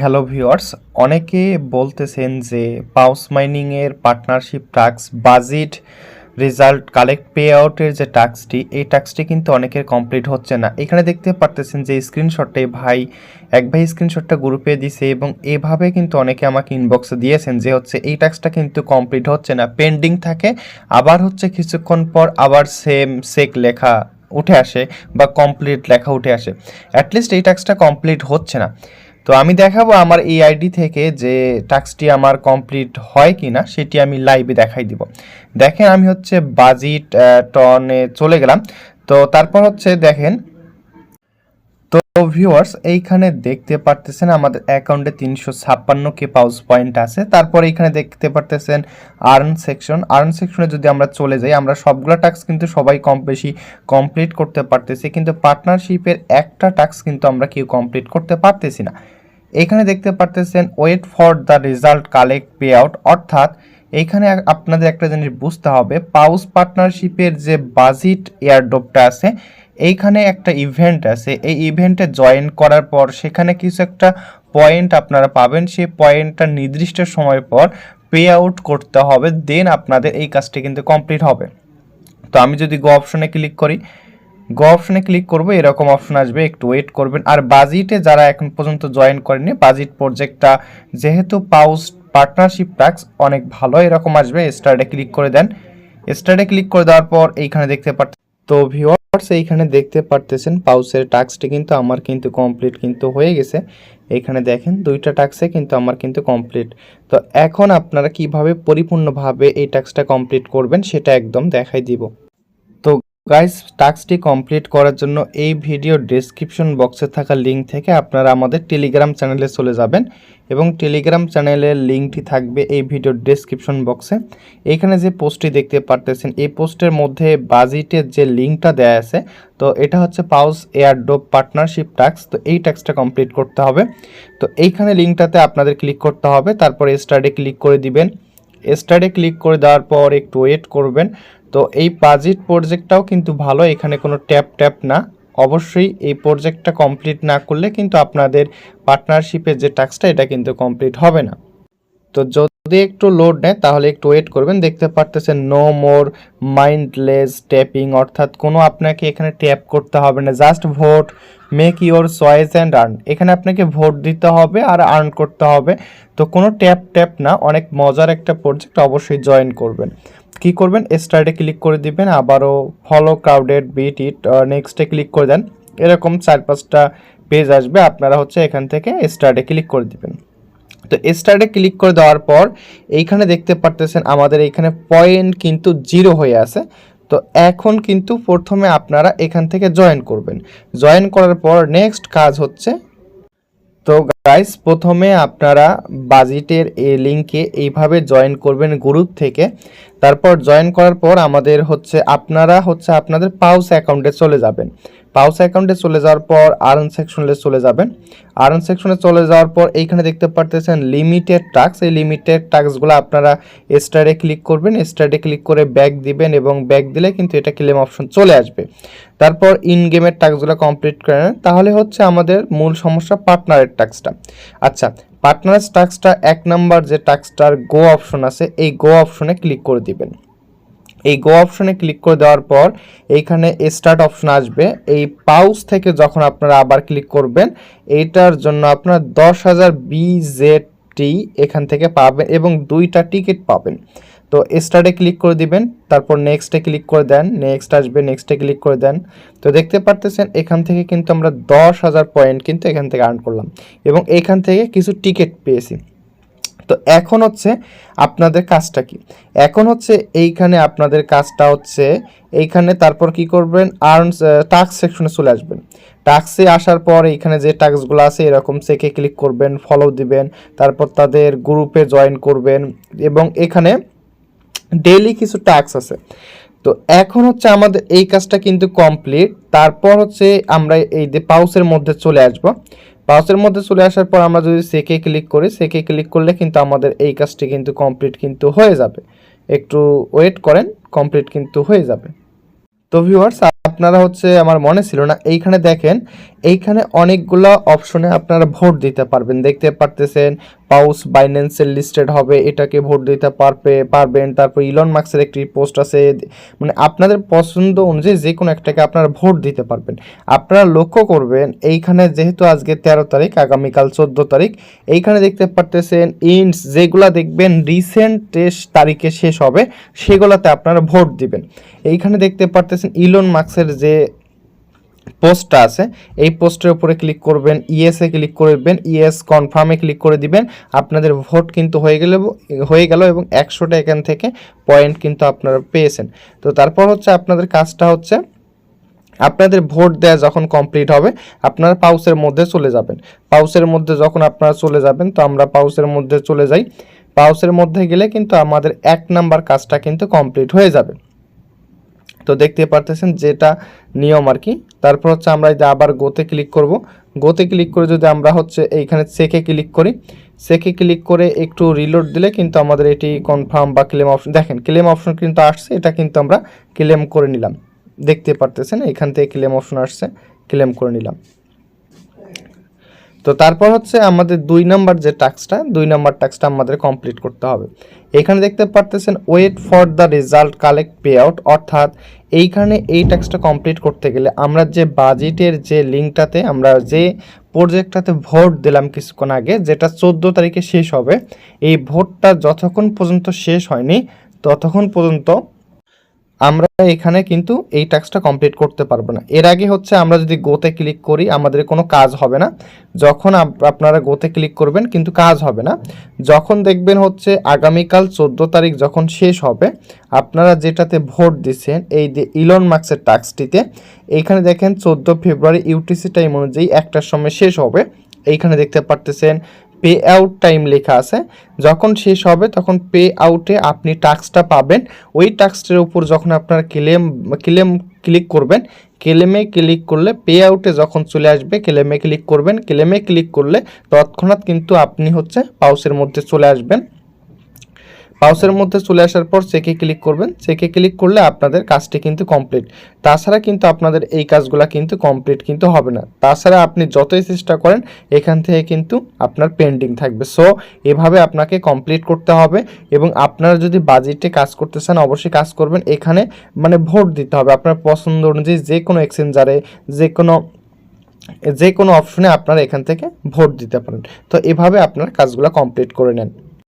Hello viewers অনেকে বলতেছেন যে পাউস মাইনিংয়ের partnership task budget result collect pay আউটের যে টাস্কটি এই টাস্কটি কিন্তু অনেকের কমপ্লিট হচ্ছে না। এখানে দেখতে পারতেছেন যে স্ক্রিনশটে ভাই, এক ভাই স্ক্রিনশটটা গ্রুপে দিছে এবং এভাবে কিন্তু অনেকে আমাকে ইনবক্সে দিয়েছেন যে হচ্ছে এই টাস্কটা কিন্তু কমপ্লিট হচ্ছে না। পেন্ডিং থাকে, আবার হচ্ছে কিছুক্ষণ পর আবার সেম সেক লেখা উঠে আসে বা কমপ্লিট লেখা উঠে আসে। অ্যাটলিস্ট এই টাস্কটা কমপ্লিট হচ্ছে না। তো আমি দেখাবো আমার এই আইডি থেকে যে টাস্কটি আমার কমপ্লিট হয় কি না সেটি আমি লাইভে দেখাই দিব। দেখেন আমি হচ্ছে বাজিট টনে চলে গেলাম। তো তারপর হচ্ছে দেখেন তো ভিউয়ার্স এইখানে দেখতে পারতেছেন আমাদের অ্যাকাউন্টে তিনশো ছাপ্পান্ন কে পাউস পয়েন্ট আছে। তারপর এইখানে দেখতে পারতেছেন আর্ন সেকশন আর্ন সেকশনে যদি আমরা চলে যাই, আমরা সবগুলো টাস্ক কিন্তু সবাই কম বেশি কমপ্লিট করতে পারতেছি, কিন্তু পার্টনারশিপের একটা টাস্ক কিন্তু আমরা কেউ কমপ্লিট করতে পারতেছি না। এখানে দেখতে পারতেছেন wait for the result collect pay out অর্থাৎ এইখানে আপনাদের একটা জিনিস বুঝতে হবে পাউস পার্টনারশিপের যে বাজেট এয়ারড্রপটা আছে এইখানে একটা ইভেন্ট আছে। এই ইভেন্টে জয়েন করার পর সেখানে কিছু একটা পয়েন্ট আপনারা পাবেন। সেই পয়েন্টটা নির্দিষ্ট সময় পর পে আউট করতে হবে। দেন আপনাদের এই কাজটি কিন্তু কমপ্লিট হবে। তো আমি যদি গো অপশনে ক্লিক করি গো অপশনে ক্লিক করব, এরকম অপশন আসবে। একটু ওয়েট করবেন। আর বাজেটে যারা এখন পর্যন্ত জয়েন করেনি বাজেট প্রজেক্টটা যেহেতু পাউস পার্টনারশিপ ট্যাক্স অনেক ভালো এরকম আসবে। স্টার্টে ক্লিক করে দেন। স্টার্টে ক্লিক করে দেওয়ার পর এইখানে দেখতে পাচ্ছেন তো ভিওয়ার্স এইখানে দেখতে পারতেছেন, পাউসের টাস্কটি কিন্তু আমার কিন্তু কমপ্লিট কিন্তু হয়ে গেছে। এখানে দেখেন, দুইটা টাস্কে কিন্তু আমার কিন্তু কমপ্লিট তো এখন আপনারা কীভাবে পরিপূর্ণভাবে এই টাস্কটা কমপ্লিট করবেন, সেটা একদম দেখাই দিব। গাইস টাস্কটি কমপ্লিট করার জন্য এই ভিডিও ডেসক্রিপশন বক্সে থাকা লিঙ্ক থেকে আপনারা আমাদের টেলিগ্রাম চ্যানেলে চলে যাবেন এবং টেলিগ্রাম চ্যানেলের লিঙ্কটি থাকবে এই ভিডিওর ডেসক্রিপশন বক্সে এখানে যে পোস্টটি দেখতে পারতেছেন, এই পোস্টের মধ্যে বাজেটের যে লিঙ্কটা দেয়া আছে, তো এটা হচ্ছে পাউস এয়ারডোপ পার্টনারশিপ টাস্ক তো এই টাস্কটা কমপ্লিট করতে হবে। তো এইখানে লিঙ্কটাতে আপনাদের ক্লিক করতে হবে, তারপরে স্টার্টে ক্লিক করে দিবেন। স্টার্টে ক্লিক করে দেওয়ার পর একটু ওয়েট করবেন। তো এই বাজেট প্রজেক্টটাও কিন্তু ভালো, এখানে কোনো ট্যাপ ট্যাপ না। অবশ্যই এই প্রজেক্টটা কমপ্লিট না করলে কিন্তু আপনাদের পার্টনারশিপের যে টাস্কটা, এটা কিন্তু কমপ্লিট হবে না। তো যদি একটু লোড নেয় তাহলে একটু ওয়েট করবেন। দেখতে পারতেছেন, নো মোর মাইন্ডলেস ট্যাপিং, অর্থাৎ কোনো আপনাকে এখানে ট্যাপ করতে হবে না। Just vote, make your choice and earn. এখানে আপনাকে ভোট দিতে হবে আর আর্ন করতে হবে। তো কোনো ট্যাপ ট্যাপ না, অনেক মজার একটা প্রজেক্ট অবশ্যই জয়েন করবেন। কি করবেন? স্টার্টে ক্লিক করে দিবেন, আবারও ফলো ক্রাউডেড বিট ইট নেক্সটে ক্লিক করে দেন। এরকম চার পাঁচটা পেজ আসবে, আপনারা হচ্ছে এখান থেকে স্টার্টে ক্লিক করে দিবেন। তো স্টার্টে ক্লিক করে দেওয়ার পর, এইখানে দেখতে পারতেছেন আমাদের এইখানে পয়েন্ট কিন্তু জিরো হয়ে আছে। তো এখন কিন্তু প্রথমে আপনারা এখান থেকে জয়েন করবেন। জয়েন করার পর নেক্সট কাজ হচ্ছে, তো গাইস প্রথমে আপনারা বাজেটের এই লিঙ্কে এইভাবে জয়েন করবেন গ্রুপ থেকে। তারপর জয়েন করার পর আমাদের হচ্ছে, আপনারা হচ্ছে আপনাদের পাউস অ্যাকাউন্টে চলে যাবেন। পাউস অ্যাকাউন্টে চলে যাওয়ার পর আর্ন সেকশনে চলে যাবেন। আর্ন সেকশনে চলে যাওয়ার পর এইখানে দেখতে পারতেছেন লিমিটেড টাস্ক। এই লিমিটেড টাস্কগুলো আপনারা স্টারে ক্লিক করবেন। স্টারে ক্লিক করে ব্যাক দিবেন এবং ব্যাক দিলে কিন্তু এটা ক্লেম অপশন চলে আসবে। তারপর ইন গেমের টাস্কগুলো কমপ্লিট করে নেন তাহলে হচ্ছে আমাদের মূল সমস্যা পার্টনারের টাস্কটা। আচ্ছা পার্টনারের টাস্কটা এক নাম্বার যে টাস্কটার গো অপশন আছে, এই গো অপশনে ক্লিক করে দিবেন। এই গো অপশনে ক্লিক করে দেওয়ার পর এইখানে স্টার্ট অপশন আসবে। এই পাউস থেকে যখন আপনারা আবার ক্লিক করবেন, এইটার জন্য আপনার দশ হাজার বিজেটি এখান থেকে পাবেন এবং দুইটা টিকিট পাবেন। তো স্টার্টে ক্লিক করে দিবেন, তারপর নেক্সটে ক্লিক করে দেন নেক্সট আসবে নেক্সটে ক্লিক করে দেন। তো দেখতে পারতেছেন, এখান থেকে কিন্তু আমরা দশ হাজার পয়েন্ট কিন্তু এখান থেকে আর্ন করলাম এবং এখান থেকে কিছু টিকিট পেয়েছি। তো এখন হচ্ছে আপনাদের কাজটা কি? এখন হচ্ছে এইখানে আপনাদের কাজটা হচ্ছে, এইখানে তারপর কি করবেন আর্নস টাস্ক সেকশনে চলে আসবেন। টাস্কে আসার পর এইখানে যে টাস্কগুলো আছে এরকম চেকে ক্লিক করবেন ফলো দিবেন, তারপর তাদের গ্রুপে জয়েন করবেন এবং এখানে ডেইলি কিছু টাস্ক আছে। তো এখন হচ্ছে আমাদের এই কাজটা কিন্তু কমপ্লিট তারপর হচ্ছে আমরা এই যে পাউসের মধ্যে চলে আসব। পাউসের মধ্যে চলে আসার পর আমরা যদি সেকে ক্লিক করি সেকে ক্লিক করলে কিন্তু আমাদের এই কাজটি কিন্তু কমপ্লিট কিন্তু হয়ে যাবে। একটু ওয়েট করেন কমপ্লিট কিন্তু হয়ে যাবে। তো ভিউয়ার্স আপনি আপনারা হচ্ছে আমার মনে ছিল না, এইখানে দেখেন, এইখানে অনেকগুলো অপশনে আপনারা ভোট দিতে পারবেন। দেখতে পারতেছেন পাউস বাইন্যান্সের লিস্টেড হবে, এটাকে ভোট দিতে পারবে, পারবেন। তারপর ইলন মার্কসের একটি পোস্ট আছে মানে আপনাদের পছন্দ অনুযায়ী যে কোনো একটাকে আপনারা ভোট দিতে পারবেন। আপনারা লক্ষ্য করবেন, এইখানে যেহেতু আজকে তেরো তারিখ, আগামীকাল চোদ্দ তারিখ, এইখানে দেখতে পারতেছেন ইন্টস, যেগুলা দেখবেন রিসেন্ট তারিখে শেষ হবে, সেগুলোতে আপনারা ভোট দিবেন। এইখানে দেখতে পারতেছেন ইলন মার্কসের যে পোস্টটা আছে, এই পোস্টের উপরে ক্লিক করবেন ইএসএ ক্লিক করবেন ইএস কনফার্মে ক্লিক করে দিবেন, আপনাদের ভোট কিন্তু হয়ে গেলে, হয়ে গেল এবং একশোটা এখান থেকে পয়েন্ট কিন্তু আপনারা পেয়েছেন। তো তারপর হচ্ছে আপনাদের কাজটা হচ্ছে, আপনাদের ভোট দেওয়া যখন কমপ্লিট হবে, আপনারা পাউসের মধ্যে চলে যাবেন। পাউসের মধ্যে যখন আপনারা চলে যাবেন, তো আমরা পাউসের মধ্যে চলে যাই। পাউসের মধ্যে গেলে কিন্তু আমাদের এক নাম্বার কাজটা কিন্তু কমপ্লিট হয়ে যাবে। তো দেখতে পারতেছেন যেটা নিয়ম আর কি। তারপর হচ্ছে আমরা যে আবার গোতে ক্লিক করব। গোতে ক্লিক করে যদি আমরা হচ্ছে এইখানে চেকে ক্লিক করি চেকে ক্লিক করে একটু রিলোড দিলে কিন্তু আমাদের এটি কনফার্ম বা ক্লেম অপশন দেখেন ক্লেম অপশন কিন্তু আসছে, এটা কিন্তু আমরা ক্লেম করে নিলাম। দেখতে পারতেছেন, এখান থেকে ক্লেম অপশন আসছে ক্লেম করে নিলাম। তো তারপর হচ্ছে আমাদের দুই নাম্বার যে টাস্কটা দুই নাম্বার টাস্কটা আমাদের কমপ্লিট করতে হবে। এখানে দেখতে পারতেছেন wait for the result collect pay out অর্থাৎ এইখানে এই টাস্কটা কমপ্লিট করতে গেলে আমরা যে বাজেটের যে লিঙ্কটাতে আমরা যে প্রজেক্টটাতে ভোট দিলাম কিছুক্ষণ আগে, যেটা চোদ্দ তারিখে শেষ হবে, এই ভোটটা যতক্ষণ পর্যন্ত শেষ হয়নি, ততক্ষণ পর্যন্ত আমরা এখানে কিন্তু এই টাস্কটা কমপ্লিট করতে পারব না। এর আগে হচ্ছে আমরা যদি গোতে ক্লিক করি, আমাদের কোনো কাজ হবে না। যখন আপ- আপনারা গোতে ক্লিক করবেন, কিন্তু কাজ হবে না। যখন দেখবেন হচ্ছে আগামীকাল চোদ্দ তারিখ যখন শেষ হবে, আপনারা যেটাতে ভোট দিচ্ছেন, এই যে ইলন মার্কসের টাস্কটিতে এইখানে দেখেন চোদ্দ ফেব্রুয়ারি ইউটিসি টাইম অনুযায়ী একটার সময় শেষ হবে। এইখানে দেখতে পারতেছেন পে আউট টাইম লেখা আছে। যখন শেষ হবে, তখন পে আউটে আপনি টাস্কটা পাবেন। ওই টাস্কটার উপর যখন আপনার ক্লেম ক্লেম ক্লিক করবেন ক্লেমে ক্লিক করলে পে আউটে যখন চলে আসবে ক্লেমে ক্লিক করবেন। ক্লেমে ক্লিক করলে তৎক্ষণাৎ কিন্তু আপনি হচ্ছে পাউসের মধ্যে চলে আসবেন। পাউসের মধ্যে চলে আসার পর চেকে ক্লিক করবেন। চেকে ক্লিক করলে আপনাদের কাজটি কিন্তু কমপ্লিট। তাছাড়া কিন্তু আপনাদের এই কাজগুলো কিন্তু কমপ্লিট কিন্তু হবে না। তাছাড়া আপনি যতই চেষ্টা করেন, এখান থেকে কিন্তু আপনার পেন্ডিং থাকবে। সো, এভাবে আপনাকে কমপ্লিট করতে হবে এবং আপনারা যদি বাজেটে কাজ করতে চান, অবশ্যই কাজ করবেন। এখানে মানে ভোট দিতে হবে। আপনার পছন্দ অনুযায়ী যে কোনো এক্সচেঞ্জারে, যে কোনো যে কোনো অপশনে আপনারা এখান থেকে ভোট দিতে পারেন। তো এভাবে আপনার কাজগুলো কমপ্লিট করে নেন।